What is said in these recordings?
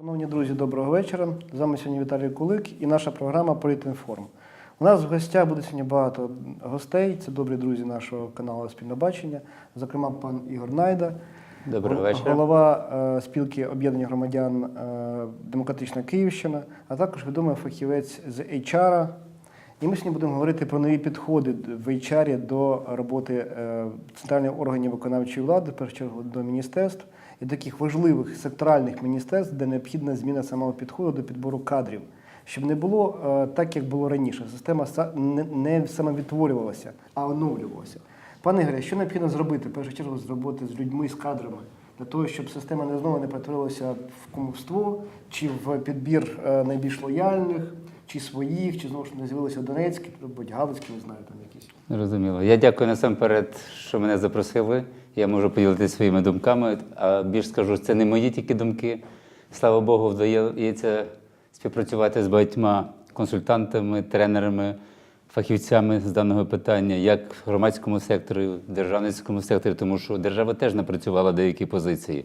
Шановні друзі, доброго вечора. З вами сьогодні Віталій Кулик і наша програма Політінформ. У нас в гостях буде сьогодні багато гостей. Це добрі друзі нашого каналу Спільне бачення, зокрема, пан Ігор Найда, Доброго вечора. голова е, спілки об'єднання громадян е, Демократична Київщина, а також відомий фахівець з HR. І ми сьогодні будемо говорити про нові підходи в HR до роботи е, центральних органів виконавчої влади, в першу чергу до міністерств і таких важливих секторальних міністерств, де необхідна зміна самого підходу до підбору кадрів, щоб не було е, так, як було раніше. Система не, самовідтворювалася, а оновлювалася. Пане Ігоре, що необхідно зробити першу чергу з роботи з людьми, з кадрами, для того, щоб система не знову не перетворилася в кумовство чи в підбір е, найбільш лояльних, чи своїх, чи знову ж не з'явилися Донецькі, або Галицькі, не знаю, там якісь. Зрозуміло. Я дякую насамперед, що мене запросили. Я можу поділитися своїми думками. А більш скажу, це не мої тільки думки. Слава Богу, вдається співпрацювати з багатьма консультантами, тренерами, фахівцями з даного питання, як в громадському секторі, в державницькому секторі, тому що держава теж напрацювала деякі позиції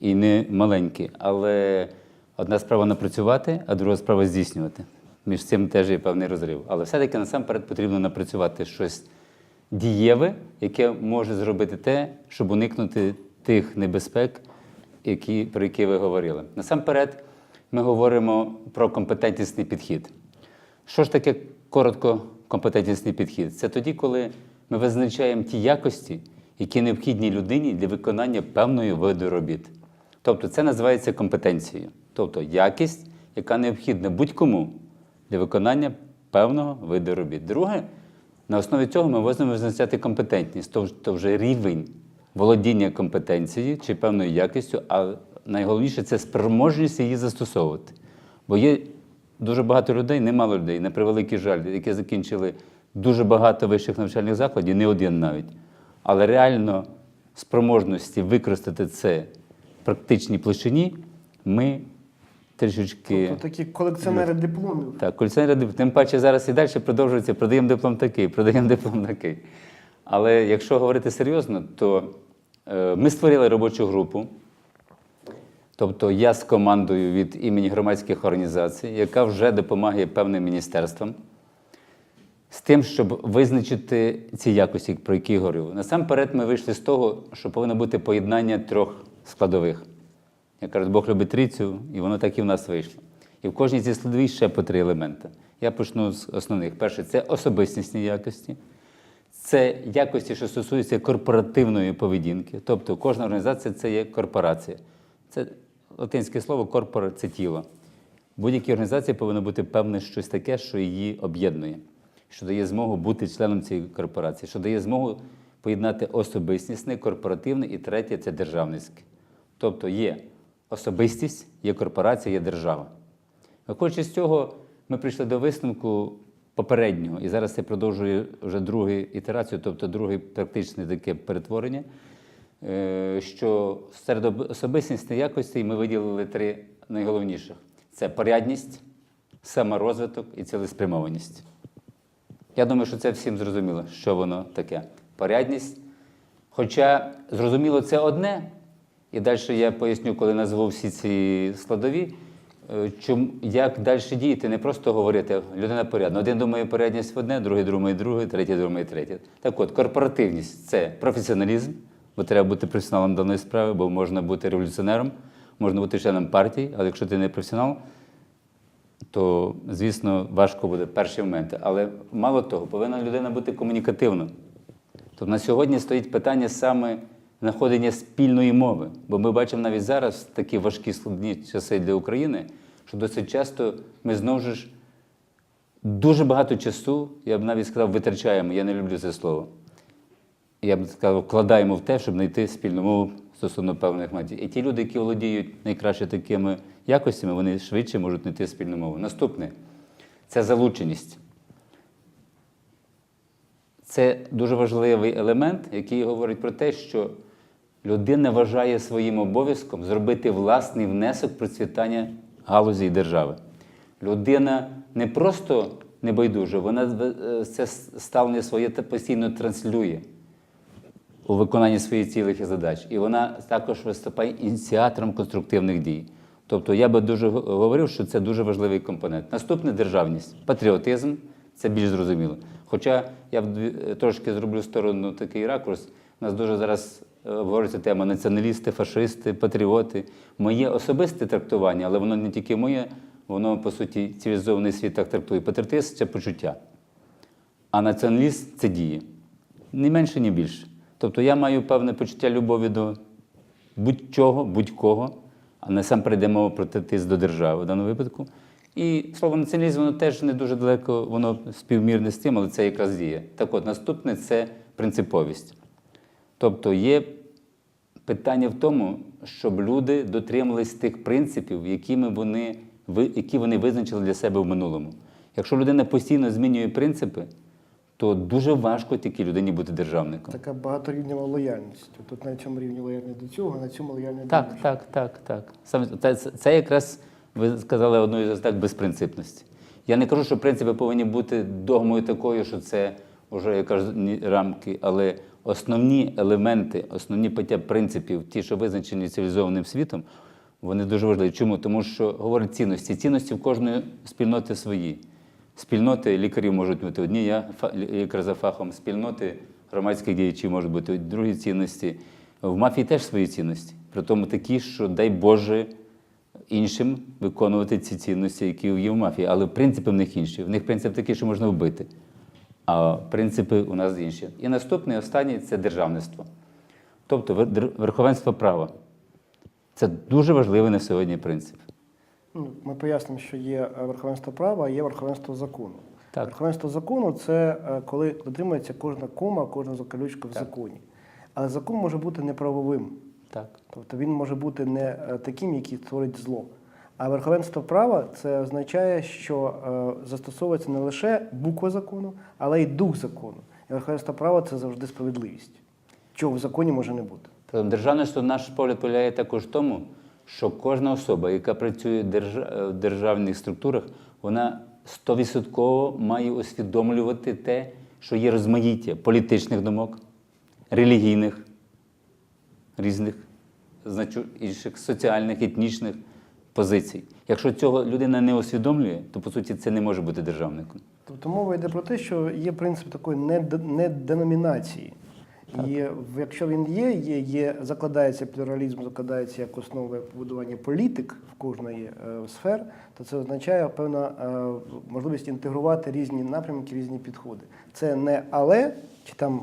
і не маленькі. Але одна справа напрацювати, а друга справа здійснювати. Між цим теж є певний розрив. Але все-таки насамперед потрібно напрацювати щось дієве, яке може зробити те, щоб уникнути тих небезпек, які, про які ви говорили. Насамперед, ми говоримо про компетентнісний підхід. Що ж таке коротко компетентнісний підхід? Це тоді, коли ми визначаємо ті якості, які необхідні людині для виконання певної виду робіт. Тобто це називається компетенцією, тобто якість, яка необхідна будь-кому для виконання певного виду робіт. Друге, на основі цього ми можемо визначати компетентність, тобто вже рівень володіння компетенцією чи певною якістю, а найголовніше це спроможність її застосовувати. Бо є дуже багато людей, немало людей, на превеликий жаль, які закінчили дуже багато вищих навчальних закладів, не один навіть. Але реально спроможності використати це в практичній площині ми трішечки. Тобто такі колекціонери дипломів. Так, колекціонери дип- тим паче зараз і далі продовжується, продаємо диплом такий, продаємо диплом такий. Але якщо говорити серйозно, то е, ми створили робочу групу. Тобто я з командою від імені громадських організацій, яка вже допомагає певним міністерствам з тим, щоб визначити ці якості, про які я говорив. Насамперед, ми вийшли з того, що повинно бути поєднання трьох складових. Я кажу, Бог любить трійцю, і воно так і в нас вийшло. І в кожній зі складовій ще по три елементи. Я почну з основних. Перше, це особистісні якості. Це якості, що стосуються корпоративної поведінки. Тобто кожна організація це є корпорація. Це латинське слово корпора це тіло. Будь-якій організації повинно бути певне щось таке, що її об'єднує, що дає змогу бути членом цієї корпорації, що дає змогу поєднати особистісне, корпоративне і третє це державницьке. Тобто є особистість, є корпорація, є держава. Виходячи з цього, ми прийшли до висновку попереднього, і зараз це продовжує вже другу ітерацію, тобто друге практичне таке перетворення, е, що серед об- особистісних якостей ми виділили три найголовніших: це порядність, саморозвиток і цілеспрямованість. Я думаю, що це всім зрозуміло, що воно таке. Порядність. Хоча зрозуміло, це одне, і далі я поясню, коли назву всі ці складові, е, чом, як далі діяти, не просто говорити, людина порядна. Один думає порядність в одне, другий думає друге, третій думає третє. Так от, корпоративність це професіоналізм, бо треба бути професіоналом даної справи, бо можна бути революціонером, можна бути членом партії, але якщо ти не професіонал, то, звісно, важко буде перші моменти. Але мало того, повинна людина бути комунікативною. Тобто на сьогодні стоїть питання саме знаходення спільної мови. Бо ми бачимо навіть зараз такі важкі складні часи для України, що досить часто ми знову ж дуже багато часу, я б навіть сказав, витрачаємо, я не люблю це слово. Я б сказав, вкладаємо в те, щоб знайти спільну мову стосовно певних матів. І ті люди, які володіють найкраще такими якостями, вони швидше можуть знайти спільну мову. Наступне це залученість. Це дуже важливий елемент, який говорить про те, що людина вважає своїм обов'язком зробити власний внесок процвітання галузі і держави. Людина не просто небайдужа, вона е, це ставлення своє та постійно транслює у виконанні своїх цілих і задач. І вона також виступає ініціатором конструктивних дій. Тобто я би дуже говорив, що це дуже важливий компонент. Наступне державність. Патріотизм це більш зрозуміло. Хоча я трошки зроблю сторону такий ракурс. У нас дуже зараз обговорюється тема націоналісти, фашисти, патріоти. Моє особисте трактування, але воно не тільки моє, воно по суті цивілізований світ так трактує. Патріотизм це почуття. А націоналіст це діє. Ні менше, ні більше. Тобто я маю певне почуття любові до будь-чого, будь-кого, а насамперед йде мова про тиск до держави в даному випадку. І слово націоналізм, воно теж не дуже далеко, воно співмірне з тим, але це якраз діє. Так от, наступне це принциповість. Тобто є питання в тому, щоб люди дотримувались тих принципів, якими вони, які вони визначили для себе в минулому. Якщо людина постійно змінює принципи, то дуже важко тільки людині бути державником. Така багаторівнева лояльність. Тут на цьому рівні лояльні до цього, а на цьому лояльні до Так, так, так, так. Саме це, це, якраз ви сказали одну із ознак безпринципності. Я не кажу, що принципи повинні бути догмою такою, що це вже я кажу, рамки, але основні елементи, основні поняття принципів, ті, що визначені цивілізованим світом, вони дуже важливі. Чому? Тому що говорять цінності. Цінності в кожної спільноти свої. Спільноти лікарів можуть бути одні, я лікар за фахом, спільноти громадських діячів можуть бути другі цінності. В мафії теж свої цінності. При тому такі, що дай Боже іншим виконувати ці цінності, які є в мафії. Але принципи в них інші. В них принцип такий, що можна вбити. А принципи у нас інші. І наступний, останній це державництво. Тобто верховенство права. Це дуже важливий на сьогодні принцип. Ну, Ми пояснимо, що є е, верховенство права, а є верховенство закону. Так. Верховенство закону це е, коли дотримується кожна кома, кожна закалючка в законі. Але закон може бути неправовим. Так. Тобто він може бути не е, таким, який творить зло. А верховенство права це означає, що е, застосовується не лише буква закону, але й дух закону. І верховенство права це завжди справедливість, чого в законі може не бути. Тобто державництво, наш погляд полягає також в тому, що кожна особа, яка працює в в державних структурах, вона стовідсотково має усвідомлювати те, що є розмаїття політичних думок, релігійних, різних значу, інших соціальних, етнічних позицій. Якщо цього людина не усвідомлює, то по суті це не може бути державником. Тобто мова йде про те, що є принцип такої неде- неденомінації. І якщо він є, є, є, закладається плюралізм, закладається як основа побудування політик в кожної е, сфер, то це означає певна е, можливість інтегрувати різні напрямки, різні підходи. Це не але, чи там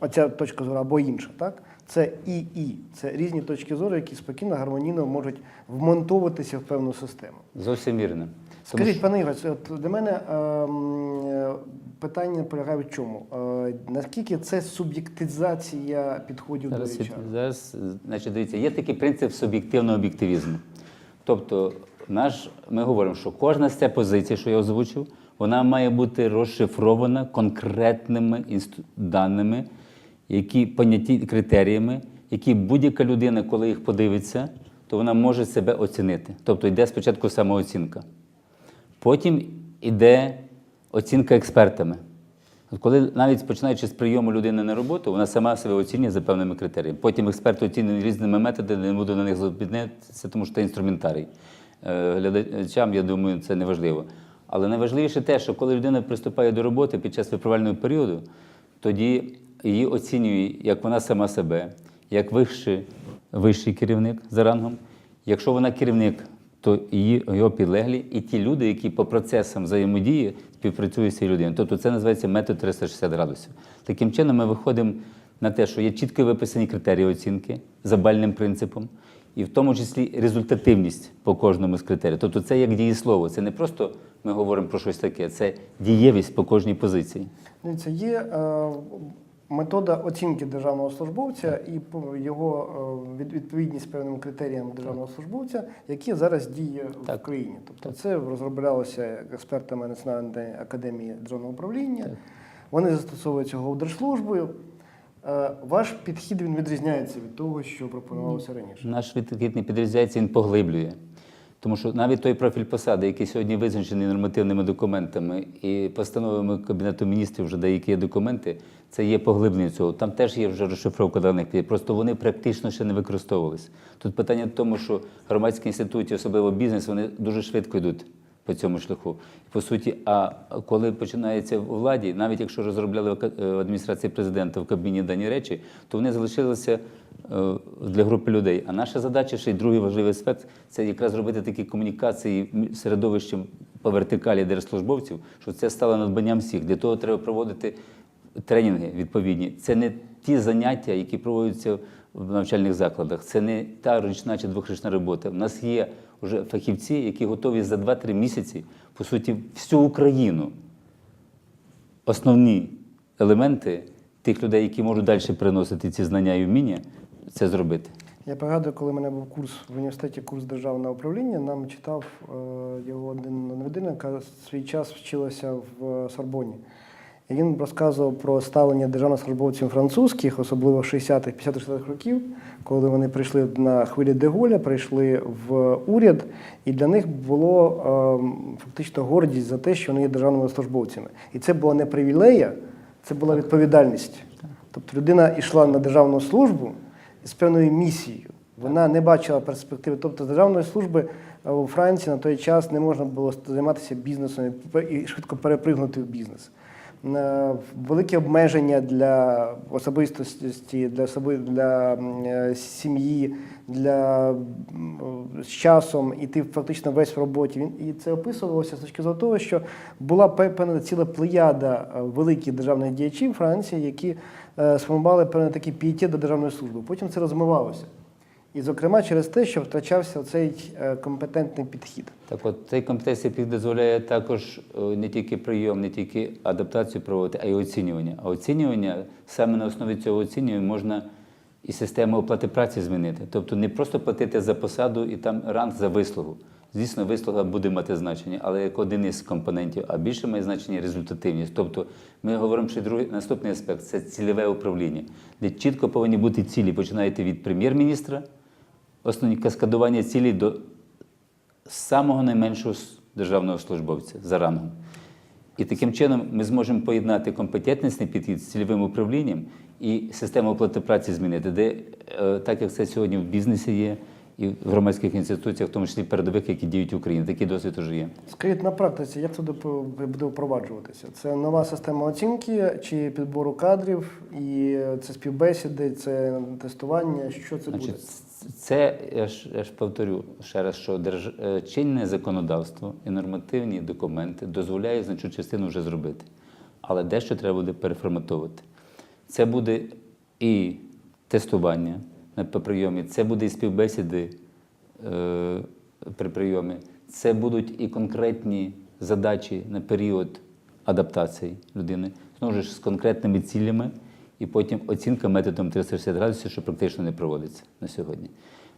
оця точка зору або інша, так? Це і і. Це різні точки зору, які спокійно, гармонійно можуть вмонтовуватися в певну систему. Зовсім вірно. Скажіть, пане Ігор, от для мене ем, е, питання полягає в чому? Е, наскільки це суб'єктизація підходів Зараз, до HR? зараз, значить, дивіться, є такий принцип суб'єктивного об'єктивізму. Тобто, наш, ми говоримо, що кожна з цих позицій, що я озвучив, вона має бути розшифрована конкретними інсту- даними, які поняті критеріями, які будь-яка людина, коли їх подивиться, то вона може себе оцінити. Тобто йде спочатку самооцінка. Потім йде оцінка експертами. От коли навіть починаючи з прийому людини на роботу, вона сама себе оцінює за певними критеріями. Потім експерти оцінюють різними методами, не буду на них зупинятися, тому що це інструментарій. Е, Глядачам, я думаю, це не важливо. Але найважливіше те, що коли людина приступає до роботи під час випробувального періоду, тоді її оцінює як вона сама себе, як вищий, вищий керівник за рангом. Якщо вона керівник, то її його підлеглі і ті люди, які по процесам взаємодії співпрацюють з цією людиною. Тобто це називається метод 360 градусів. Таким чином, ми виходимо на те, що є чітко виписані критерії оцінки за бальним принципом, і в тому числі результативність по кожному з критеріїв. Тобто це як дієслово, це не просто ми говоримо про щось таке, це дієвість по кожній позиції. Дивіться, є е, метода оцінки державного службовця і його е, відповідність певним критеріям державного службовця, які зараз діє в Так. країні. Тобто це розроблялося експертами Національної академії державного управління. Вони застосовують цього в держслужбою. Е, Ваш підхід він відрізняється від того, що пропонувалося раніше. Наш відхід не підрізняється, він поглиблює. Тому що навіть той профіль посади, який сьогодні визначений нормативними документами і постановами Кабінету міністрів, вже деякі документи, це є поглиблення цього. Там теж є вже розшифровка даних, просто вони практично ще не використовувалися. Тут питання в тому, що громадські інституції, особливо бізнес, вони дуже швидко йдуть по цьому шляху. По суті, а коли починається у владі, навіть якщо розробляли е, в адміністрації президента в кабіні дані речі, то вони залишилися е, для групи людей. А наша задача, ще й другий важливий аспект, це якраз робити такі комунікації середовищем по вертикалі держслужбовців, щоб це стало надбанням всіх. Для того треба проводити тренінги відповідні. Це не ті заняття, які проводяться в навчальних закладах. Це не та ручна чи двохрічна робота. У нас є вже фахівці, які готові за 2-3 місяці, по суті, всю Україну основні елементи тих людей, які можуть далі приносити ці знання і вміння, це зробити. Я пригадую, коли в мене був курс в університеті курс державного управління, нам читав е, його один людина, яка свій час вчилася в Сорбоні. І він розказував про ставлення державних службовців французьких, особливо 60-х, 50-х років, коли вони прийшли на хвилі Деголя, прийшли в уряд, і для них було е, фактично гордість за те, що вони є державними службовцями. І це була не привілея, це була відповідальність. Тобто людина йшла на державну службу з певною місією. Вона не бачила перспективи. Тобто з державної служби е, у Франції на той час не можна було займатися бізнесом і швидко перепригнути в бізнес. Е, Великі обмеження для особистості, для особи, для е, сім'ї, для з часом, і ти фактично весь в роботі. Він- І це описувалося з точки зору того, що була пе- певна ціла плеяда е, великих державних діячів Франції, які сформували певний такий пієтет до державної служби. Потім це розмивалося. І, зокрема, через те, що втрачався цей е, компетентний підхід. Так от цей компетенція підхід дозволяє також е, не тільки прийом, не тільки адаптацію проводити, а й оцінювання. А оцінювання саме на основі цього оцінювання можна і систему оплати праці змінити. Тобто не просто платити за посаду і там ранг за вислугу. Звісно, вислуга буде мати значення, але як один із компонентів, а більше має значення результативність. Тобто ми говоримо, що другий наступний аспект це цільове управління, де чітко повинні бути цілі. Починаєте від прем'єр-міністра, основні каскадування цілей до самого найменшого державного службовця за рангом. І таким чином ми зможемо поєднати компетентний підхід з цільовим управлінням і систему оплати праці змінити, де е, так як це сьогодні в бізнесі є, і в громадських інституціях, в тому числі передових, які діють в Україні. Такий досвід вже є. Скажіть на практиці, як це буде буде впроваджуватися? Це нова система оцінки чи підбору кадрів, і це співбесіди, це тестування. Що це буде? Це я ж, я ж повторю ще раз, що держ... е, чинне законодавство і нормативні документи дозволяють значну частину вже зробити. Але дещо треба буде переформатовувати. Це буде і тестування на прийомі, це буде і співбесіди е, при прийомі, це будуть і конкретні задачі на період адаптації людини, знову ж з конкретними цілями, і потім оцінка методом 360 градусів, що практично не проводиться на сьогодні.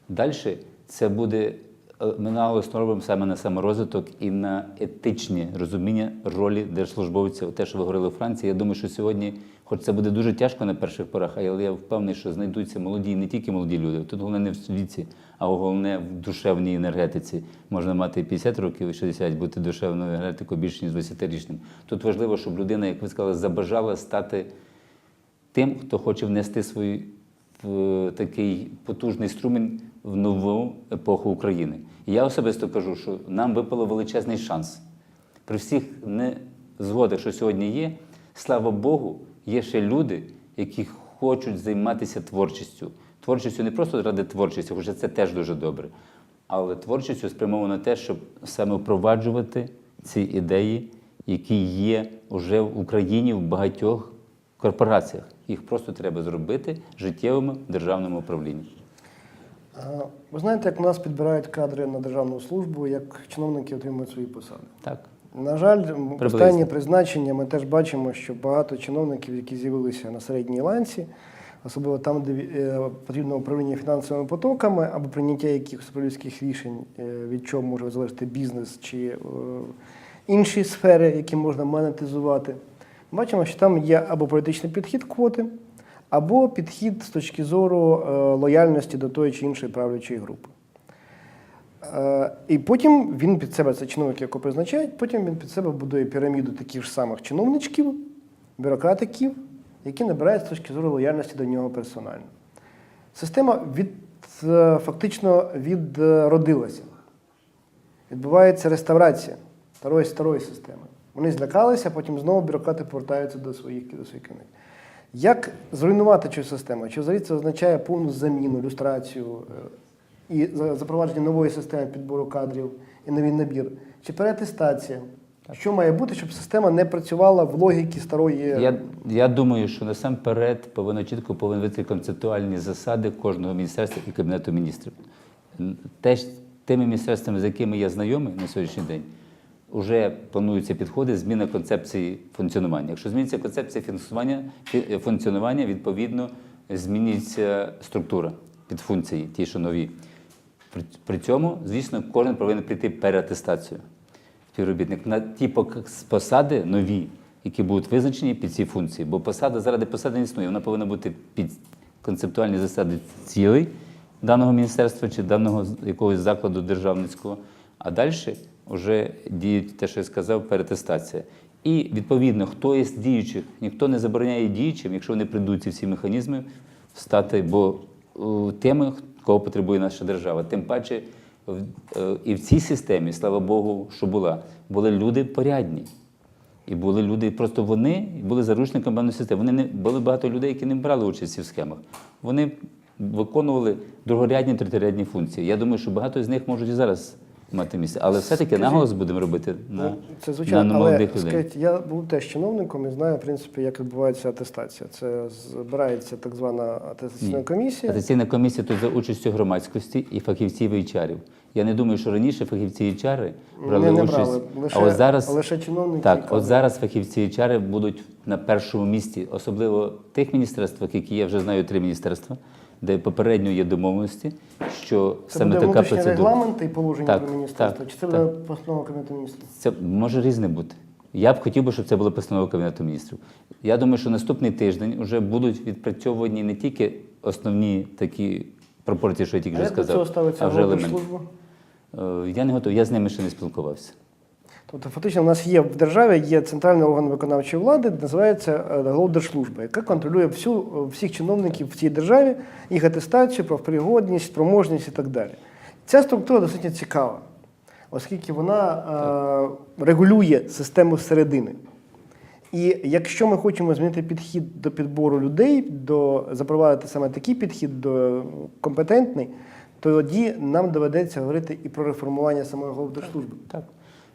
Далі це буде е, ми наголос робимо саме на саморозвиток і на етичні розуміння ролі держслужбовця. Те, що ви говорили у Франції, я думаю, що сьогодні, хоч це буде дуже тяжко на перших порах, але я впевнений, що знайдуться молоді, не тільки молоді люди. Тут головне не в віці, а головне в душевній енергетиці. Можна мати і 50 років, і 60, бути душевною енергетикою більше, ніж 20-річним. Тут важливо, щоб людина, як ви сказали, забажала стати тим, хто хоче внести свій в такий потужний струмінь в нову епоху України. І я особисто кажу, що нам випало величезний шанс. При всіх незгодах, що сьогодні є, слава Богу, є ще люди, які хочуть займатися творчістю. Творчістю не просто ради творчості, хоча це теж дуже добре, але творчістю спрямовано на те, щоб саме впроваджувати ці ідеї, які є вже в Україні в багатьох корпораціях. Їх просто треба зробити життєвими в державному управлінні. Ви знаєте, як у нас підбирають кадри на державну службу, як чиновники отримують свої посади. Так. На жаль, Приблизно. останні призначення ми теж бачимо, що багато чиновників, які з'явилися на середній ланці, особливо там, де е, потрібно управління фінансовими потоками або прийняття якихось управлінських рішень, е, від чого може залежати бізнес чи е, інші сфери, які можна монетизувати. Бачимо, що там є або політичний підхід квоти, або підхід з точки зору е, лояльності до тої чи іншої правлячої групи. Е, І потім він під себе, це чиновник, якого призначають, потім він під себе будує піраміду таких ж самих чиновничків, бюрократиків, які набирають з точки зору лояльності до нього персонально. Система від, е, фактично відродилася. Відбувається реставрація старої старої системи. Вони злякалися, потім знову бюрократи повертаються до своїх до своїх керівників. Як зруйнувати цю систему? Чи взагалі це означає повну заміну, люстрацію е, і запровадження нової системи підбору кадрів і новий набір? Чи переатестація? Що має бути, щоб система не працювала в логіці старої? Я, я думаю, що насамперед повинно чітко повинні бути концептуальні засади кожного міністерства і кабінету міністрів. Теж тими міністерствами, з якими я знайомий на сьогоднішній день, вже плануються підходи зміна концепції функціонування. Якщо зміниться концепція функціонування, функціонування відповідно змінюється структура під функції, ті, що нові. При цьому, звісно, кожен повинен прийти переатестацію співробітник на ті посади нові, які будуть визначені під ці функції. Бо посада заради посади не існує. Вона повинна бути під концептуальні засади цілей даного міністерства чи даного якогось закладу державницького. А далі вже діють те, що я сказав, перетестація. І відповідно, хто є з діючих, ніхто не забороняє діючим, якщо вони прийдуть ці всі механізми, стати, бо е, тими, кого потребує наша держава. Тим паче е, і в цій системі, слава Богу, що була, були люди порядні. І були люди, просто вони були заручниками певної системи. Вони не були багато людей, які не брали участь в схемах. Вони виконували другорядні територіальні функції. Я думаю, що багато з них можуть і зараз мати місце. Але все-таки наголос будемо робити на, Ну, це звичайно, на але молодих людей. скажіть, я був теж чиновником і знаю, в принципі, як відбувається атестація. Це збирається так звана атестаційна Ні. комісія. Атестаційна комісія тут за участю громадськості і фахівців HR. Я не думаю, що раніше фахівці HR брали Не, не участь. брали. Лише, а от зараз, лише чиновники. так, от зараз фахівці HR будуть на першому місці, особливо в тих міністерствах, які я вже знаю три міністерства, де попередньо є домовленості, що Це саме буде така процедура. регламенти і положення Так, про міністерство? так, Чи це так. буде постанова Кабінету міністрів? Це може різне бути. Я б хотів би, щоб це була постанова Кабінету міністрів. Я думаю, що наступний тиждень вже будуть відпрацьовані не тільки основні такі пропорції, що я тільки А вже сказав, цього а вже елементи. Е, Я не готовий, я з ними ще не спілкувався. Тобто, фактично, у нас є в державі є центральний орган виконавчої влади, називається е, Головдержслужба, яка контролює всю, е, всіх чиновників в цій державі, їх атестацію, профпригодність, спроможність і так далі. Ця структура досить цікава, оскільки вона е, регулює систему зсередини. І якщо ми хочемо змінити підхід до підбору людей, до запровадити саме такий підхід до компетентний, тоді нам доведеться говорити і про реформування самої Головдержслужби. Так.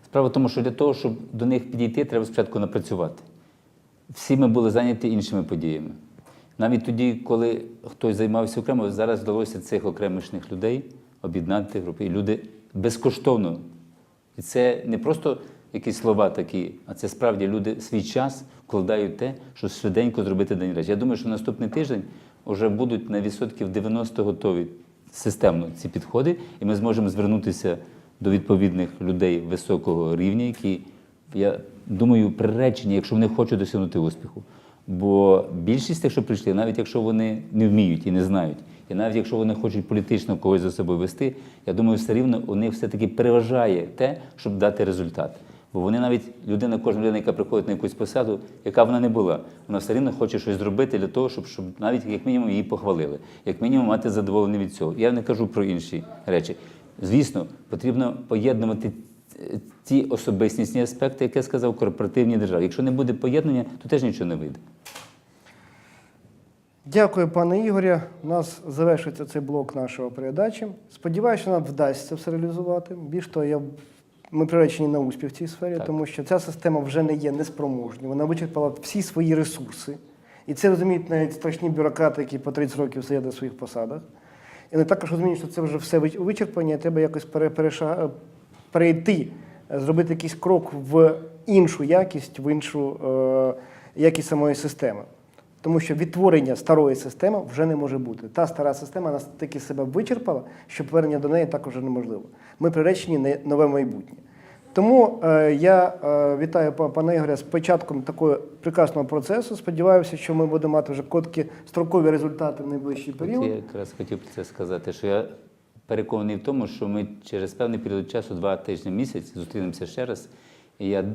Справа в тому, що для того, щоб до них підійти, треба спочатку напрацювати. Всі ми були зайняті іншими подіями. Навіть тоді, коли хтось займався окремо, зараз вдалося цих окремішних людей об'єднати групи. І люди безкоштовно. І це не просто якісь слова такі, а це справді люди свій час вкладають те, щоб швиденько зробити день речі. Я думаю, що наступний тиждень вже будуть на відсотків 90 готові системно ці підходи, і ми зможемо звернутися до відповідних людей високого рівня, які, я думаю, приречені, якщо вони хочуть досягнути успіху. Бо більшість тих, що прийшли, навіть якщо вони не вміють і не знають, і навіть якщо вони хочуть політично когось за собою вести, я думаю, все рівно у них все-таки переважає те, щоб дати результат. Бо вони навіть людина, кожна людина, яка приходить на якусь посаду, яка вона не була, вона все рівно хоче щось зробити для того, щоб, щоб навіть як мінімум її похвалили, як мінімум мати задоволення від цього. Я не кажу про інші речі. Звісно, потрібно поєднувати е, ті особистісні аспекти, як я сказав, в корпоративній державі. Якщо не буде поєднання, то теж нічого не вийде. Дякую, пане Ігоря. У нас завершується цей блок нашого передачі. Сподіваюся, що нам вдасться все реалізувати. Більш того, я, ми приречені на успіх в цій сфері, Так. тому що ця система вже не є неспроможною. Вона вичерпала всі свої ресурси. І це розуміють навіть страшні бюрократи, які по 30 років сидять на своїх посадах. І вони також розуміють, що це вже все вичерпання, треба якось переша- перейти, е, зробити якийсь крок в іншу якість, в іншу е, якість самої системи. Тому що відтворення старої системи вже не може бути. Та стара система настільки себе вичерпала, що повернення до неї також неможливо. Ми приречені на нове майбутнє. Тому е, я е, вітаю па- пана Ігоря з початком такого прекрасного процесу. Сподіваюся, що ми будемо мати вже короткі строкові результати в найближчий От період. я якраз хотів про це сказати, що я переконаний в тому, що ми через певний період часу, два тижні місяць, зустрінемося ще раз. І я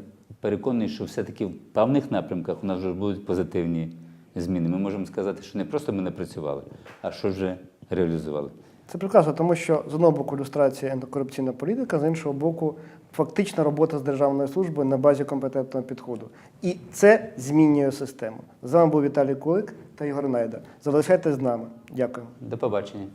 переконаний, що все-таки в певних напрямках у нас вже будуть позитивні зміни. Ми можемо сказати, що не просто ми не працювали, а що вже реалізували. Це прекрасно, тому що з одного боку ілюстрація антикорупційна політика, з іншого боку, фактична робота з державною службою на базі компетентного підходу. І це змінює систему. З вами був Віталій Кулик та Ігор Найда. Залишайтесь з нами. Дякую. До побачення.